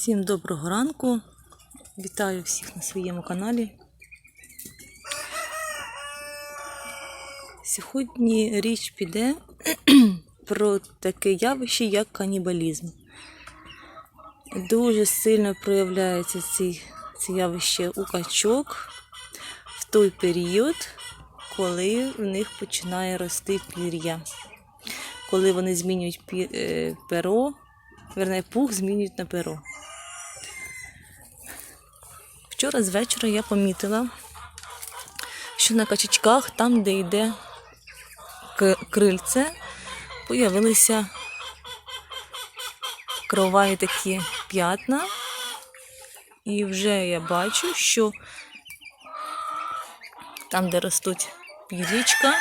Всім доброго ранку. Вітаю всіх на своєму каналі. Сьогодні річ піде про таке явище, як канібалізм. Дуже сильно проявляється ці, це явище у качок в той період, коли в них починає рости пір'я. Коли вони змінюють е, перо, верне, пух змінюють на перо. Вчора з вечора я помітила, що на качечках, там, де йде крильце, появилися кроваві такі п'ятна. І вже я бачу, що там, де ростуть пірічка,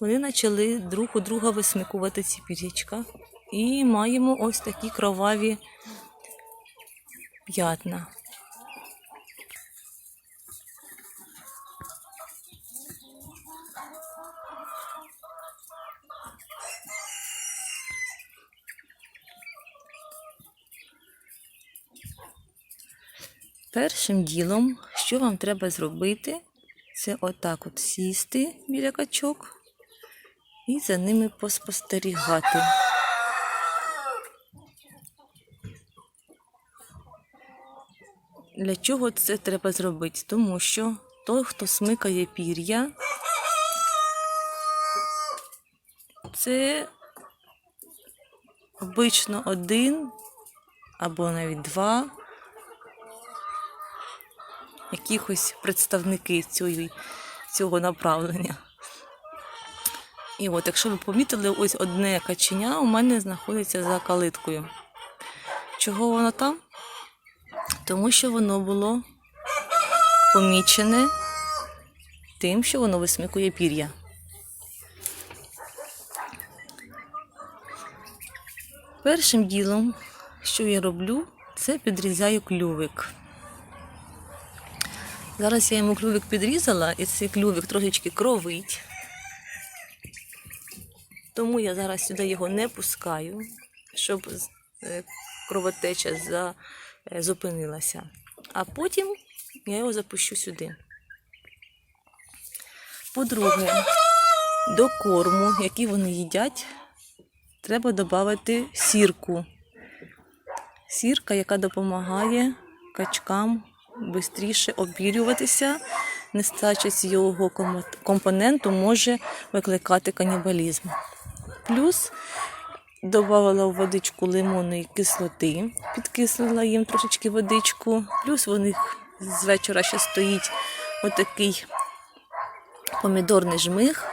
вони почали друг у друга висмикувати ці пірічка. І маємо ось такі кроваві п'ятна. Першим ділом, що вам треба зробити, це отак от сісти біля качок і за ними поспостерігати. Для чого це треба зробити? Тому що той, хто смикає пір'я, це обично один або навіть два якихось представники цієї, цього направлення. І от, якщо ви помітили, ось одне каченя у мене знаходиться за калиткою. Чого воно там? Тому що воно було помічене тим, що воно висмикує пір'я. Першим ділом, що я роблю, це підрізаю клювик. Зараз я йому клювик підрізала, і цей клювик трошечки кровить. Тому я зараз сюди його не пускаю, щоб е, кровотеча за, зупинилася. А потім я його запущу сюди. По-друге, до корму, який вони їдять, треба додати сірку. Сірка, яка допомагає качкам швидше обірюватися, нестача цього компоненту може викликати канібалізм. Плюс додавала в водичку лимонної кислоти, підкислила їм трошечки водичку. Плюс у них з вечора ще стоїть отакий помідорний жмих.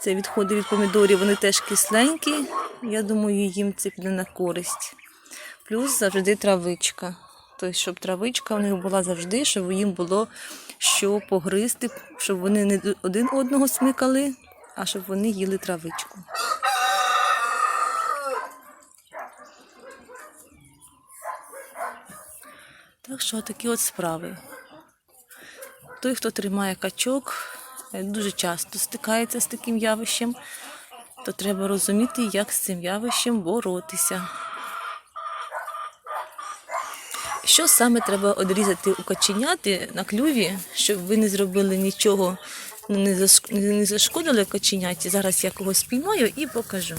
Це відходи від помідорів, вони теж кисленькі. Я думаю, їм це піде на користь. Плюс завжди травичка. Тобто, щоб травичка у них була завжди, щоб їм було що погризти, щоб вони не один одного смикали, а щоб вони їли травичку. Що такі от справи. Той, хто тримає качок, е, дуже часто стикається з таким явищем, то треба розуміти, як з цим явищем боротися. Що саме треба одрізати у каченяти на клюві, щоб ви не зробили нічого, ну, не зашкодили каченяті? Зараз я когось спіймаю і покажу.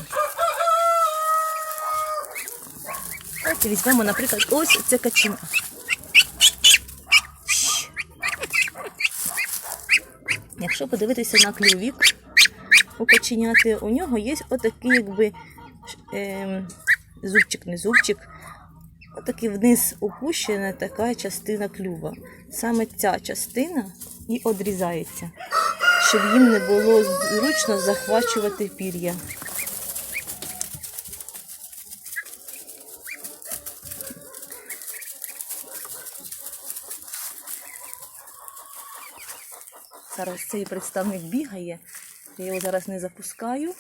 Давайте візьмемо, наприклад, ось це каченя. Якщо подивитися на клювік у каченяти, у нього є отакий, якби е, зубчик, не зубчик, отакий вниз опущена така частина клюва. Саме ця частина і одрізається, щоб їм не було зручно захвачувати пір'я. Зараз цей представник бігає. Я його зараз не запускаю.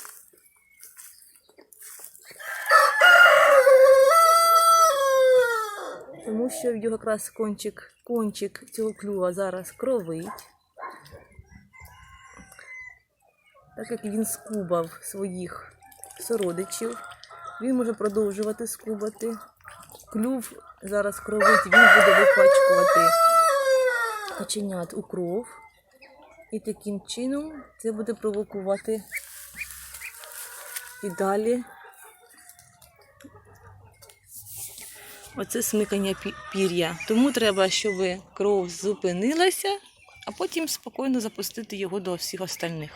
Тому що в його якраз кончик, кончик цього клюва зараз кровить. Так як він скубав своїх сородичів, Він може продовжувати скубати. Клюв зараз кровить, він буде випачкувати каченят у кров. І таким чином це буде провокувати і далі. Оце смикання пір'я. Тому треба, щоб кров зупинилася, а потім спокійно запустити його до всіх остальних.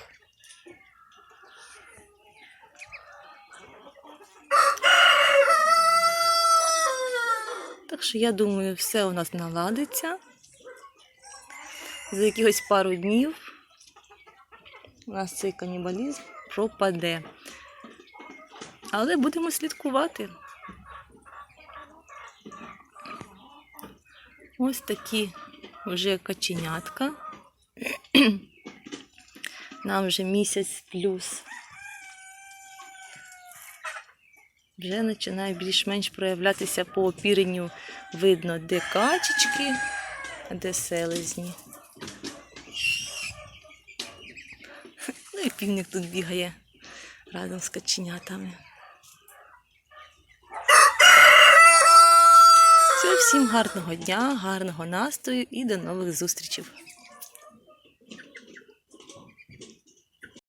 Так що я думаю, все у нас наладиться. За якихось пару днів у нас цей канібалізм пропаде. Але будемо слідкувати. Ось такі вже каченятка. Нам вже місяць плюс. Вже починає більш-менш проявлятися по опіренню. Видно, де качечки, а де селезні. І півник тут бігає разом з каченятами. Все, всім гарного дня, гарного настрою і до нових зустрічей.